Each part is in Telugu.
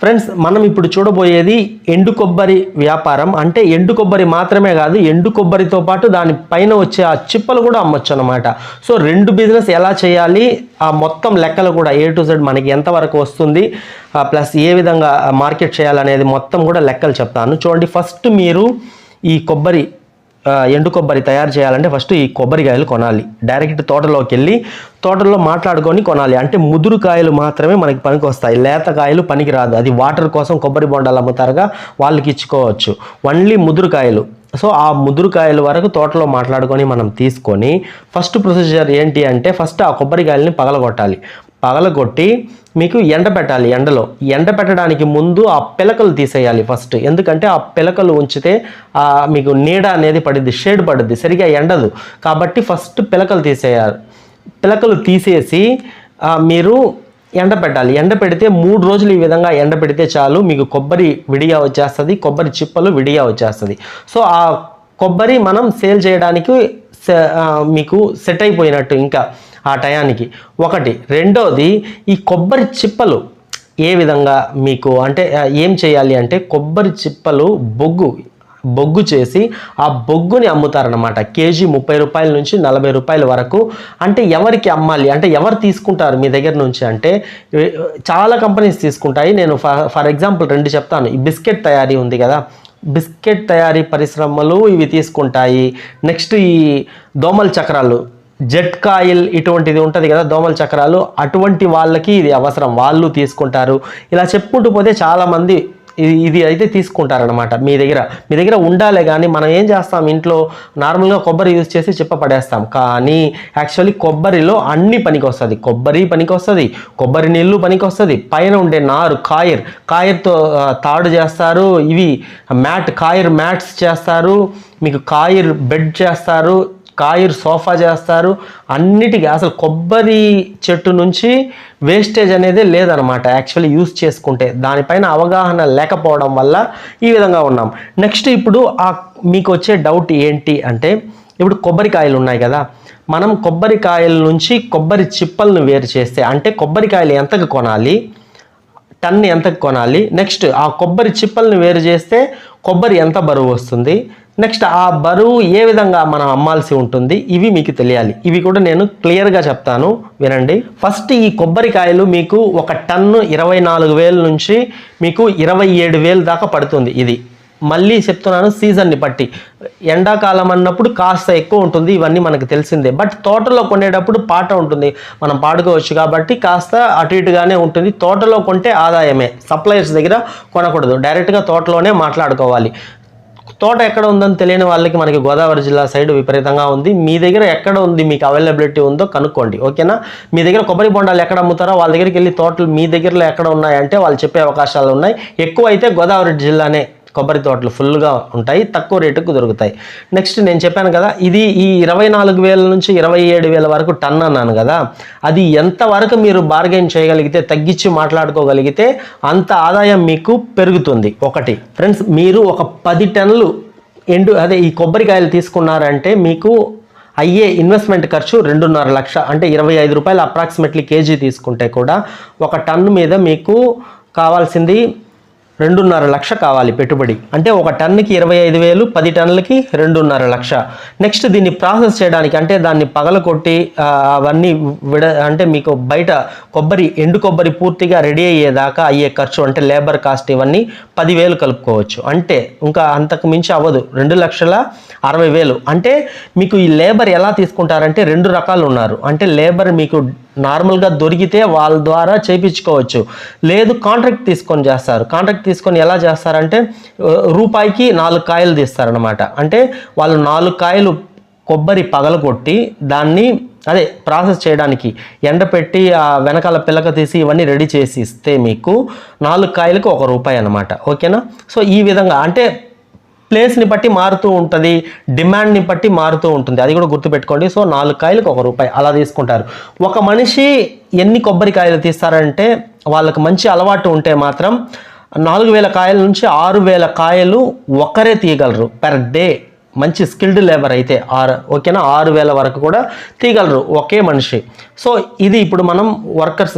ఫ్రెండ్స్ మనం ఇప్పుడు చూడబోయేది ఎండు కొబ్బరి వ్యాపారం. అంటే ఎండు కొబ్బరి మాత్రమే కాదు ఎండు కొబ్బరితో పాటు దాని పైన వచ్చే ఆ చిప్పలు కూడా అమ్మొచ్చు అనమాట సో రెండు బిజినెస్ ఎలా చేయాలి? ఆ మొత్తం లెక్కలు కూడా ఏ టు జెడ్ మనకి ఎంతవరకు వస్తుంది? ప్లస్ ఏ విధంగా మార్కెట్ చేయాలనేది మొత్తం కూడా లెక్కలు చెప్తాను. చూడండి ఫస్ట్ మీరు ఈ కొబ్బరి ఎండు కొబ్బరి తయారు చేయాలంటే ఫస్ట్ ఈ కొబ్బరికాయలు కొనాలి. డైరెక్ట్ తోటలోకి వెళ్ళి తోటలో మాట్లాడుకొని కొనాలి. అంటే ముదురు కాయలు మాత్రమే మనకి పనికి వస్తాయి లేత కాయలు పనికి రాదు అది వాటర్ కోసం కొబ్బరి బొండాలు అమ్ముతారుగా వాళ్ళకి ఇచ్చుకోవచ్చు. ఓన్లీ ముదురు కాయలు. సో ఆ ముదురు కాయల వరకు తోటలో మాట్లాడుకొని మనం తీసుకొని ఫస్ట్ ప్రొసీజర్ ఏంటి అంటే ఫస్ట్ ఆ కొబ్బరికాయలని పగలగొట్టాలి. పగలగొట్టి మీకు ఎండ పెట్టాలి ఎండలో. ఎండ పెట్టడానికి ముందు ఆ పిలకలు తీసేయాలి ఫస్ట్. ఎందుకంటే ఆ పిలకలు ఉంచితే ఆ మీకు నీడ అనేది పడుద్ది షేడ్ పడుద్ది సరిగా ఎండదు. కాబట్టి ఫస్ట్ పిలకలు తీసేయాలి. పిలకలు తీసేసి మీరు ఎండ పెట్టాలి. ఎండ పెడితే మూడు రోజులు ఈ విధంగా ఎండ పెడితే చాలు మీకు కొబ్బరి విడిగా వచ్చేస్తుంది కొబ్బరి చిప్పలు విడిగా వచ్చేస్తుంది. సో ఆ కొబ్బరి మనం సేల్ చేయడానికి మీకు సెట్ అయిపోయినట్టు ఇంకా. ఆ టయానికి. ఒకటి. రెండోది ఈ కొబ్బరి చిప్పలు ఏ విధంగా మీకు అంటే ఏం చేయాలి అంటే కొబ్బరి చిప్పలు బొగ్గు బొగ్గు చేసి ఆ బొగ్గుని అమ్ముతారనమాట కేజీ ముప్పై రూపాయల నుంచి నలభై రూపాయల వరకు. అంటే ఎవరికి అమ్మాలి? అంటే ఎవరు తీసుకుంటారు మీ దగ్గర నుంచి అంటే చాలా కంపెనీస్ తీసుకుంటాయి. నేను ఫర్ ఎగ్జాంపుల్ రెండు చెప్తాను. ఈ బిస్కెట్ తయారీ ఉంది కదా. బిస్కెట్ తయారీ పరిశ్రమలు ఇవి తీసుకుంటాయి. నెక్స్ట్ ఈ దోమల చక్రాలు. జెట్ కాయిల్ ఇటువంటిది ఉంటుంది కదా దోమల చక్రాలు అటువంటి వాళ్ళకి ఇది అవసరం. వాళ్ళు తీసుకుంటారు. ఇలా చెప్పుకుంటూ పోతే చాలామంది ఇది ఇది అయితే తీసుకుంటారనమాట మీ దగ్గర. మీ దగ్గర ఉండాలే కానీ మనం ఏం చేస్తాం? ఇంట్లో నార్మల్గా కొబ్బరి యూజ్ చేసి చెప్ప పడేస్తాం కానీ యాక్చువల్లీ కొబ్బరిలో అన్ని పనికి వస్తుంది కొబ్బరి పనికి వస్తుంది కొబ్బరి నీళ్ళు పనికి వస్తుంది పైన ఉండే నారు కాయర్. కాయర్తో తాడు చేస్తారు ఇవి మ్యాట్ కాయర్ మ్యాట్స్ చేస్తారు మీకు కాయర్ బెడ్ చేస్తారు కాయర్ సోఫా చేస్తారు. అన్నిటికీ అసలు కొబ్బరి చెట్టు నుంచి వేస్టేజ్ అనేది లేదనమాట యాక్చువల్లీ యూస్ చేసుకుంటే దానిపైన అవగాహన లేకపోవడం వల్ల ఈ విధంగా ఉన్నాం. నెక్స్ట్ ఇప్పుడు ఆ మీకు వచ్చే డౌట్ ఏంటి అంటే ఇప్పుడు కొబ్బరికాయలు ఉన్నాయి కదా. మనం కొబ్బరికాయల నుంచి కొబ్బరి చిప్పలను వేరు చేస్తే అంటే కొబ్బరికాయలు ఎంతకు కొనాలి? టన్ ఎంతకు కొనాలి? నెక్స్ట్ ఆ కొబ్బరి చిప్పల్ని వేరు చేస్తే కొబ్బరి ఎంత బరువు వస్తుంది? నెక్స్ట్ ఆ బరువు ఏ విధంగా మనం అమ్మాల్సి ఉంటుంది ఇవి మీకు తెలియాలి. ఇవి కూడా నేను క్లియర్గా చెప్తాను. వినండి. ఫస్ట్ ఈ కొబ్బరికాయలు మీకు ఒక టన్ను ఇరవై నాలుగు వేల నుంచి మీకు ఇరవై ఏడు వేలు దాకా పడుతుంది ఇది. మళ్ళీ చెప్తున్నాను సీజన్ని బట్టి. ఎండాకాలం అన్నప్పుడు కాస్త ఎక్కువ ఉంటుంది ఇవన్నీ మనకు తెలిసిందే. బట్ తోటలో కొనేటప్పుడు పాట ఉంటుంది. మనం పాడుకోవచ్చు కాబట్టి కాస్త అటు ఇటుగానే ఉంటుంది. తోటలో కొంటే ఆదాయమే. సప్లయర్స్ దగ్గర కొనకూడదు. డైరెక్ట్గా తోటలోనే మాట్లాడుకోవాలి. తోట ఎక్కడ ఉందని తెలియని వాళ్ళకి మనకి గోదావరి జిల్లా సైడ్ విపరీతంగా ఉంది. మీ దగ్గర ఎక్కడ ఉంది? మీకు అవైలబిలిటీ ఉందో కనుక్కోండి. ఓకేనా మీ దగ్గర కొబ్బరి బొండాలు ఎక్కడ అమ్ముతారో వాళ్ళ దగ్గరికి వెళ్ళి తోటలు మీ దగ్గరలో ఎక్కడ ఉన్నాయంటే వాళ్ళు చెప్పే అవకాశాలు ఉన్నాయి. ఎక్కువ అయితే గోదావరి జిల్లానే కొబ్బరి తోటలు ఫుల్గా ఉంటాయి తక్కువ రేటుకు దొరుకుతాయి. నెక్స్ట్ నేను చెప్పాను కదా ఇది ఈ ఇరవై నాలుగు వేల నుంచి ఇరవై ఏడు వేల వరకు టన్ అన్నాను కదా అది ఎంతవరకు మీరు బార్గెన్ చేయగలిగితే తగ్గించి మాట్లాడుకోగలిగితే అంత ఆదాయం మీకు పెరుగుతుంది. ఒకటి ఫ్రెండ్స్ మీరు ఒక పది టన్నులు ఎండు అదే ఈ కొబ్బరికాయలు తీసుకున్నారంటే మీకు అయ్యే ఇన్వెస్ట్మెంట్ ఖర్చు రెండున్నర లక్ష అంటే ఇరవై ఐదు రూపాయలు అప్రాక్సిమేట్లీ కేజీ తీసుకుంటే కూడా ఒక టన్ను మీద మీకు కావాల్సింది రెండున్నర లక్ష కావాలి పెట్టుబడి. అంటే ఒక టన్నుకి ఇరవై ఐదు వేలు పది టన్నులకి రెండున్నర లక్ష. నెక్స్ట్ దీన్ని ప్రాసెస్ చేయడానికి అంటే దాన్ని పగలకొట్టి కొట్టి అవన్నీ విడ అంటే మీకు బయట కొబ్బరి ఎండు కొబ్బరి పూర్తిగా రెడీ అయ్యేదాకా అయ్యే ఖర్చు అంటే లేబర్ కాస్ట్ ఇవన్నీ పదివేలు కలుపుకోవచ్చు. అంటే ఇంకా అంతకు మించి అవ్వదు. రెండు లక్షల అరవై వేలు. అంటే మీకు ఈ లేబర్ ఎలా తీసుకుంటారంటే రెండు రకాలు ఉన్నారు. అంటే లేబర్ మీకు నార్మల్గా దొరికితే వాళ్ళ ద్వారా చేయించుకోవచ్చు లేదు కాంట్రాక్ట్ తీసుకొని చేస్తారు. కాంట్రాక్ట్ తీసుకొని ఎలా చేస్తారంటే రూపాయికి నాలుగు కాయలు తీస్తారనమాట అంటే వాళ్ళు నాలుగు కాయలు కొబ్బరి పగలగొట్టి దాన్ని అదే ప్రాసెస్ చేయడానికి ఎండపెట్టి ఆ వెనకాల పిల్లక తీసి ఇవన్నీ రెడీ చేసి ఇస్తే మీకు నాలుగు కాయలకు ఒక రూపాయి అనమాట ఓకేనా? సో ఈ విధంగా అంటే ప్లేస్ని బట్టి మారుతూ ఉంటుంది డిమాండ్ని బట్టి మారుతూ ఉంటుంది. అది కూడా గుర్తుపెట్టుకోండి. సో నాలుగు కాయలకు ఒక రూపాయి అలా తీసుకుంటారు. ఒక మనిషి ఎన్ని కొబ్బరికాయలు తీస్తారంటే వాళ్ళకి మంచి అలవాటు ఉంటే మాత్రం నాలుగు వేల కాయల నుంచి ఆరు వేల కాయలు ఒకరే తీయగలరు. పెర్ డే మంచి స్కిల్డ్ లేబర్ అయితే ఆరు ఓకేనా? ఆరు వేల వరకు కూడా తీయగలరు ఒకే మనిషి. సో ఇది ఇప్పుడు మనం వర్కర్స్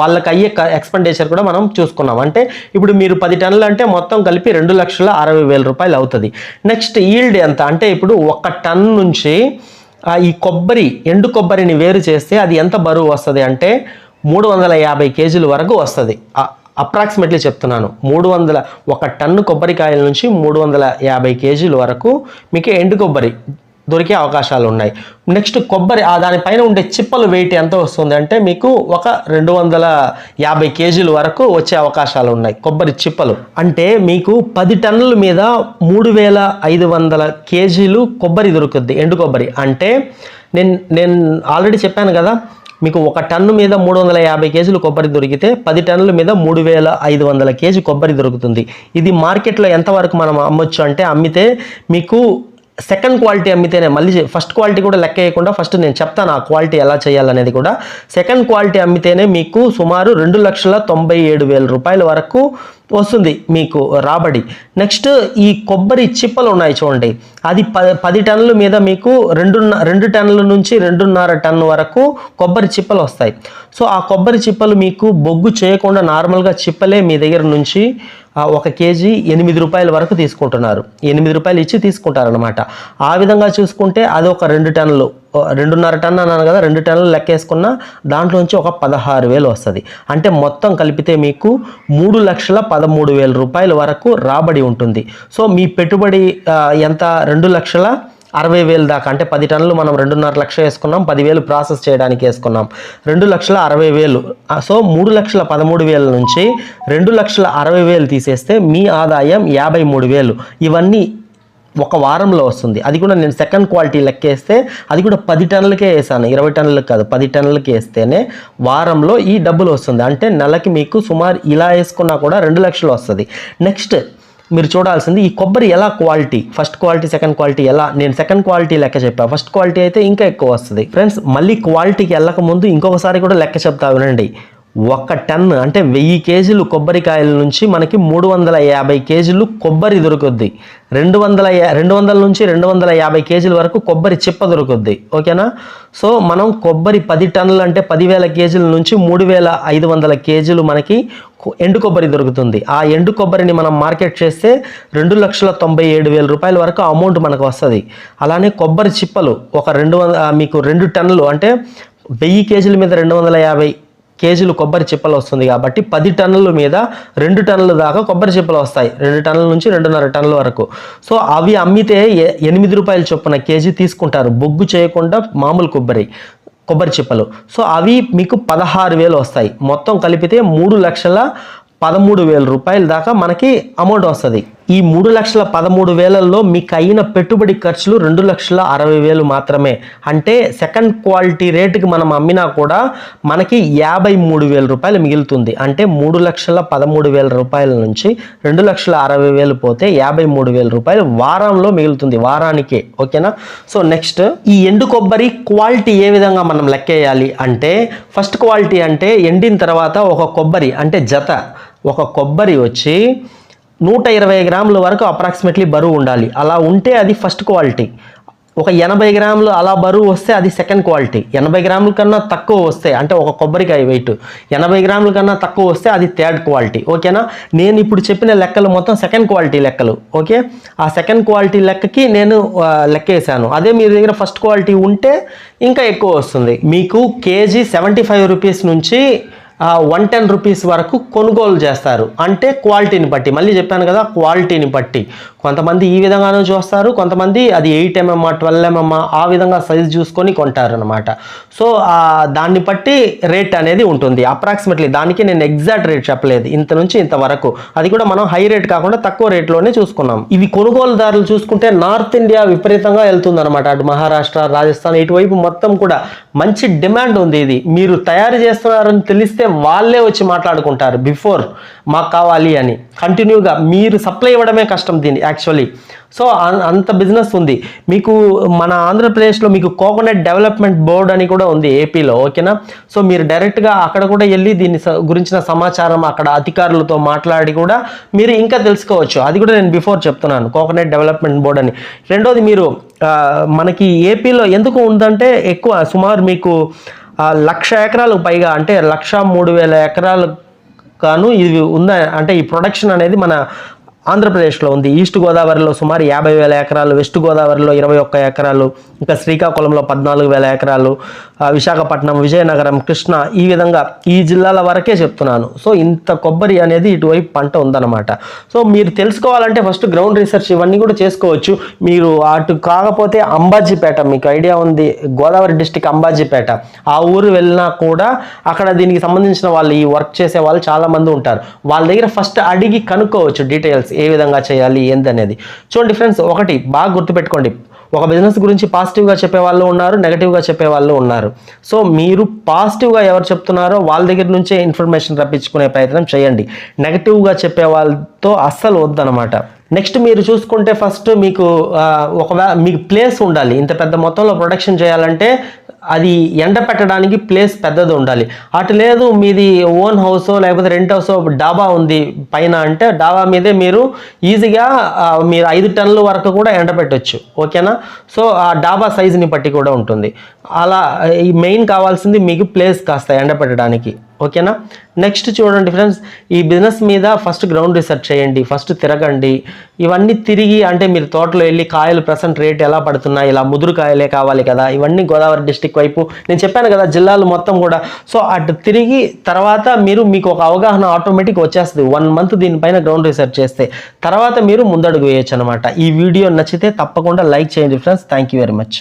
వాళ్ళకి అయ్యే ఎక్స్పెండిచర్ కూడా మనం చూసుకున్నాం. అంటే ఇప్పుడు మీరు పది టన్నులు అంటే మొత్తం కలిపి రెండు లక్షల అరవై వేల రూపాయలు అవుతుంది. నెక్స్ట్ ఈల్డ్ ఎంత? అంటే ఇప్పుడు ఒక టన్ నుంచి ఈ కొబ్బరి ఎండు కొబ్బరిని వేరు చేస్తే అది ఎంత బరువు వస్తుంది? అంటే మూడు వందల యాభై కేజీల వరకు వస్తుంది. అప్రాక్సిమేట్లీ చెప్తున్నాను. మూడు వందల ఒక టన్ను కొబ్బరికాయల నుంచి మూడు వందల యాభై కేజీల వరకు మీకు ఎండు కొబ్బరి దొరికే అవకాశాలు ఉన్నాయి. నెక్స్ట్ కొబ్బరి ఆ దానిపైన ఉండే చిప్పలు వెయిట్ ఎంత వస్తుంది అంటే మీకు ఒక రెండు వందల యాభై కేజీల వరకు వచ్చే అవకాశాలు ఉన్నాయి కొబ్బరి చిప్పలు. అంటే మీకు పది టన్నుల మీద మూడు వేల ఐదు వందల కేజీలు కొబ్బరి దొరుకుద్ది ఎండు కొబ్బరి. అంటే నేను నేను ఆల్రెడీ చెప్పాను కదా మీకు ఒక టన్ను మీద మూడు వందల యాభై కేజీలు కొబ్బరి దొరికితే పది టన్నుల మీద మూడు వేల ఐదు వందల కేజీ కొబ్బరి దొరుకుతుంది. ఇది మార్కెట్లో ఎంతవరకు మనం అమ్మొచ్చు అంటే అమ్మితే మీకు సెకండ్ క్వాలిటీ అమ్మితేనే మళ్ళీ ఫస్ట్ క్వాలిటీ కూడా లెక్క వేయకుండా ఫస్ట్ నేను చెప్తాను ఆ క్వాలిటీ ఎలా చేయాలనేది కూడా. సెకండ్ క్వాలిటీ అమ్మితేనే మీకు సుమారు రెండు లక్షల తొంభై ఏడు వేల రూపాయల వరకు వస్తుంది మీకు రాబడి. నెక్స్ట్ ఈ కొబ్బరి చిప్పలు ఉన్నాయి చూడండి. అది ప పది టన్నుల మీద మీకు రెండు రెండు టన్నుల నుంచి రెండున్నర టన్ను వరకు కొబ్బరి చిప్పలు వస్తాయి. సో ఆ కొబ్బరి చిప్పలు మీకు బొగ్గు చేయకుండా నార్మల్గా చిప్పలే మీ దగ్గర నుంచి ఒక కేజీ ఎనిమిది రూపాయల వరకు తీసుకుంటున్నారు. ఎనిమిది రూపాయలు ఇచ్చి తీసుకుంటారనమాట ఆ విధంగా చూసుకుంటే అది ఒక రెండు టన్నులు. రెండున్నర టన్ను అన్నాను కదా రెండు టన్నులు లెక్కేసుకున్న దాంట్లోంచి ఒక పదహారు వేలు వస్తుంది. అంటే మొత్తం కలిపితే మీకు మూడు లక్షల పదమూడు వేల రూపాయల వరకు రాబడి ఉంటుంది. సో మీ పెట్టుబడి ఎంత? రెండు లక్షల అరవై వేలు దాకా. అంటే పది టన్నులు మనం రెండున్నర లక్ష వేసుకున్నాం పదివేలు ప్రాసెస్ చేయడానికి వేసుకున్నాం. రెండు లక్షల అరవై వేలు. సో మూడు లక్షల పదమూడు వేల నుంచి రెండు లక్షల అరవై వేలు తీసేస్తే మీ ఆదాయం యాభై మూడు వేలు. ఇవన్నీ ఒక వారంలో వస్తుంది. అది కూడా నేను సెకండ్ క్వాలిటీ లెక్కేస్తే అది కూడా పది టన్నులకే వేసాను. ఇరవై టన్నులకు కాదు పది టన్నులకి వేస్తేనే వారంలో ఈ డబ్బులు వస్తుంది. అంటే నెలకి మీకు సుమారు ఇలా వేసుకున్నా కూడా రెండు లక్షలు వస్తుంది. నెక్స్ట్ మీరు చూడాల్సింది ఈ కొబ్బరి ఎలా quality first quality second quality ఎలా? నేను సెకండ్ క్వాలిటీ లెక్క చెప్పాను ఫస్ట్ క్వాలిటీ అయితే ఇంకా ఎక్కువ వస్తుంది. ఫ్రెండ్స్ మళ్ళీ క్వాలిటీకి వెళ్ళక ముందు ఇంకొకసారి కూడా లెక్క చెప్తా వినండి. ఒక టన్ అంటే వెయ్యి కేజీలు కొబ్బరికాయల నుంచి మనకి మూడు వందల యాభై కేజీలు కొబ్బరి దొరుకుద్ది. రెండు వందల రెండు వందల నుంచి రెండు వందల యాభై కేజీల వరకు కొబ్బరి చిప్ప దొరుకుద్ది. ఓకేనా? సో మనం కొబ్బరి పది టన్నులు అంటే పదివేల కేజీల నుంచి మూడు వేల ఐదు వందల కేజీలు మనకి ఎండు కొబ్బరి దొరుకుతుంది. ఆ ఎండు కొబ్బరిని మనం మార్కెట్ చేస్తే రెండు లక్షల తొంభై ఏడు వేల రూపాయల వరకు అమౌంట్ మనకు వస్తుంది. అలానే కొబ్బరి చిప్పలు ఒక రెండు వంద మీకు రెండు టన్నులు అంటే వెయ్యి కేజీల మీద రెండు వందల యాభై కేజీలు కొబ్బరి చిప్పలు వస్తుంది కాబట్టి పది టన్నుల మీద రెండు టన్నుల దాకా కొబ్బరి చిప్పలు వస్తాయి. రెండు టన్నుల నుంచి రెండున్నర టన్నుల వరకు. సో అవి అమ్మితే ఎ- ఎనిమిది రూపాయల చొప్పున కేజీ తీసుకుంటారు. బొగ్గు చేయకుండా మామూలు కొబ్బరి కొబ్బరి చిప్పలు. సో అవి మీకు పదహారు వేలు వస్తాయి. మొత్తం కలిపితే మూడు లక్షల పదమూడు వేల రూపాయల దాకా మనకి అమౌంట్ వస్తుంది. ఈ మూడు లక్షల పదమూడు వేలల్లో మీకు అయిన పెట్టుబడి ఖర్చులు రెండు లక్షల అరవై వేలు మాత్రమే. అంటే సెకండ్ క్వాలిటీ రేటుకి మనం అమ్మినా కూడా మనకి యాభై మూడు వేల రూపాయలు మిగులుతుంది. అంటే మూడు లక్షల పదమూడు వేల రూపాయల నుంచి రెండు లక్షల అరవై వేలు పోతే యాభై మూడు వేల రూపాయలు వారంలో మిగులుతుంది. వారానికే. ఓకేనా? సో నెక్స్ట్ ఈ ఎండు కొబ్బరి క్వాలిటీ ఏ విధంగా మనం లెక్కేయాలి అంటే ఫస్ట్ క్వాలిటీ అంటే ఎండిన తర్వాత ఒక కొబ్బరి అంటే జత. ఒక కొబ్బరి వచ్చి నూట ఇరవై గ్రాముల వరకు అప్రాక్సిమేట్లీ బరువు ఉండాలి. అలా ఉంటే అది ఫస్ట్ క్వాలిటీ ఒక ఎనభై గ్రాములు అలా బరువు వస్తే అది సెకండ్ క్వాలిటీ ఎనభై గ్రాముల కన్నా తక్కువ వస్తే అంటే ఒక కొబ్బరికాయ వెయిట్ ఎనభై గ్రాముల కన్నా తక్కువ వస్తే అది థర్డ్ క్వాలిటీ ఓకేనా నేను ఇప్పుడు చెప్పిన లెక్కలు మొత్తం సెకండ్ క్వాలిటీ లెక్కలు. ఓకే ఆ సెకండ్ క్వాలిటీ లెక్కకి నేను లెక్కేసాను అదే మీ దగ్గర ఫస్ట్ క్వాలిటీ ఉంటే ఇంకా ఎక్కువ వస్తుంది. మీకు కేజీ సెవెంటీ ఫైవ్ రూపీస్ నుంచి వన్ టెన్ రూపీస్ వరకు కొనుగోలు చేస్తారు. అంటే క్వాలిటీని బట్టి. మళ్ళీ చెప్పాను కదా క్వాలిటీని బట్టి. కొంతమంది ఈ విధంగానూ చూస్తారు కొంతమంది అది ఎయిట్ ఎంఎం ట్వెల్వ్ ఎంఎం ఆ విధంగా సైజ్ చూసుకొని కొంటారు అనమాట సో దాన్ని బట్టి రేట్ అనేది ఉంటుంది. అప్రాక్సిమేట్లీ దానికి నేను ఎగ్జాక్ట్ రేట్ చెప్పలేదు. ఇంత నుంచి ఇంతవరకు అది కూడా మనం హై రేట్ కాకుండా తక్కువ రేట్లోనే చూసుకున్నాం. ఇవి కొనుగోలుదారులు చూసుకుంటే నార్త్ ఇండియా విపరీతంగా వెళ్తుంది అనమాట అటు మహారాష్ట్ర రాజస్థాన్ ఇటువైపు మొత్తం కూడా మంచి డిమాండ్ ఉంది ఇది. మీరు తయారు చేస్తున్నారని తెలిస్తే వాళ్ళే వచ్చి మాట్లాడుకుంటారు. బిఫోర్ మాకు కావాలి అని. కంటిన్యూగా మీరు సప్లై ఇవ్వడమే కష్టం దీన్ని. యాక్చువల్లీ సో అన్- అంత బిజినెస్ ఉంది. మీకు మన ఆంధ్రప్రదేశ్లో మీకు కోకోనట్ డెవలప్మెంట్ బోర్డ్ అని కూడా ఉంది ఏపీలో ఓకేనా? సో మీరు డైరెక్ట్గా అక్కడ కూడా వెళ్ళి దీని స- గురించిన సమాచారం అక్కడ అధికారులతో మాట్లాడి కూడా మీరు ఇంకా తెలుసుకోవచ్చు. అది కూడా నేను బిఫోర్ చెప్తున్నాను కోకోనట్ డెవలప్మెంట్ బోర్డ్ అని. రెండోది మీరు మనకి ఏపీలో ఎందుకు ఉందంటే ఎక్కువ సుమారు మీకు లక్ష ఎకరాలకు పైగా అంటే లక్ష మూడు వేల ఎకరాలు గాను ఇది ఉందా అంటే ఈ ప్రొడక్షన్ అనేది మన ఆంధ్రప్రదేశ్లో ఉంది. ఈస్ట్ గోదావరిలో సుమారు యాభై వేల ఎకరాలు వెస్ట్ గోదావరిలో ఇరవై ఒక్క ఎకరాలు ఇంకా శ్రీకాకుళంలో పద్నాలుగు వేల ఎకరాలు విశాఖపట్నం విజయనగరం కృష్ణ ఈ విధంగా ఈ జిల్లాల వరకే చెప్తున్నాను. సో ఇంత కొబ్బరి అనేది ఇటువైపు పంట ఉందన్నమాట. సో మీరు తెలుసుకోవాలంటే ఫస్ట్ గ్రౌండ్ రీసెర్చ్ ఇవన్నీ కూడా చేసుకోవచ్చు. మీరు అటు కాకపోతే అంబాజీపేట మీకు ఐడియా ఉంది గోదావరి డిస్టిక్ అంబాజీపేట. ఆ ఊరు వెళ్ళినా కూడా అక్కడ దీనికి సంబంధించిన వాళ్ళు ఈ వర్క్ చేసే వాళ్ళు చాలామంది ఉంటారు. వాళ్ళ దగ్గర ఫస్ట్ అడిగి కనుక్కోవచ్చు డీటెయిల్స్. ఏ విధంగా చేయాలి ఏంది అనేది చూడండి ఫ్రెండ్స్ ఒకటి బాగా గుర్తుపెట్టుకోండి. ఒక బిజినెస్ గురించి పాజిటివ్గా చెప్పే వాళ్ళు ఉన్నారు నెగటివ్గా చెప్పే వాళ్ళు ఉన్నారు. సో మీరు పాజిటివ్గా ఎవరు చెప్తున్నారో వాళ్ళ దగ్గర నుంచే ఇన్ఫర్మేషన్ రప్పించుకునే ప్రయత్నం చేయండి. నెగటివ్గా చెప్పే వాళ్ళతో అస్సలు వద్దనమాట. నెక్స్ట్ మీరు చూసుకుంటే ఫస్ట్ మీకు ఒకవేళ మీకు ప్లేస్ ఉండాలి. ఇంత పెద్ద మొత్తంలో ప్రొడక్షన్ చేయాలంటే అది ఎండ పెట్టడానికి ప్లేస్ పెద్దది ఉండాలి. అటు లేదు మీది ఓన్ హౌస్ లేకపోతే రెంట్ హౌస్ డాబా ఉంది పైన అంటే డాబా మీదే మీరు ఈజీగా మీరు ఐదు టన్నుల వరకు కూడా ఎండ పెట్టచ్చు. ఓకేనా సో ఆ డాబా సైజుని బట్టి కూడా ఉంటుంది. అలా ఈ మెయిన్ కావాల్సింది మీకు ప్లేస్ కాస్త ఎండ పెట్టడానికి. ఓకేనా? నెక్స్ట్ చూడండి ఫ్రెండ్స్ ఈ బిజినెస్ మీద ఫస్ట్ గ్రౌండ్ రీసెర్చ్ చేయండి ఫస్ట్ తిరగండి. ఇవన్నీ తిరిగి అంటే మీరు తోటలో వెళ్ళి కాయలు ప్రసెంట్ రేట్ ఎలా పడుతున్నాయి ఇలా ముదురు కాయలే కావాలి కదా ఇవన్నీ గోదావరి డిస్టిక్ వైపు. నేను చెప్పాను కదా జిల్లాలు మొత్తం కూడా. సో అటు తిరిగి తర్వాత మీరు మీకు ఒక అవగాహన ఆటోమేటిక్ వచ్చేస్తుంది. వన్ మంత్ దీనిపైన గ్రౌండ్ రీసెర్చ్ చేస్తే. తర్వాత మీరు ముందడుగు వేయచ్చు అనమాట ఈ వీడియో నచ్చితే తప్పకుండా లైక్ చేయండి friends thank you very much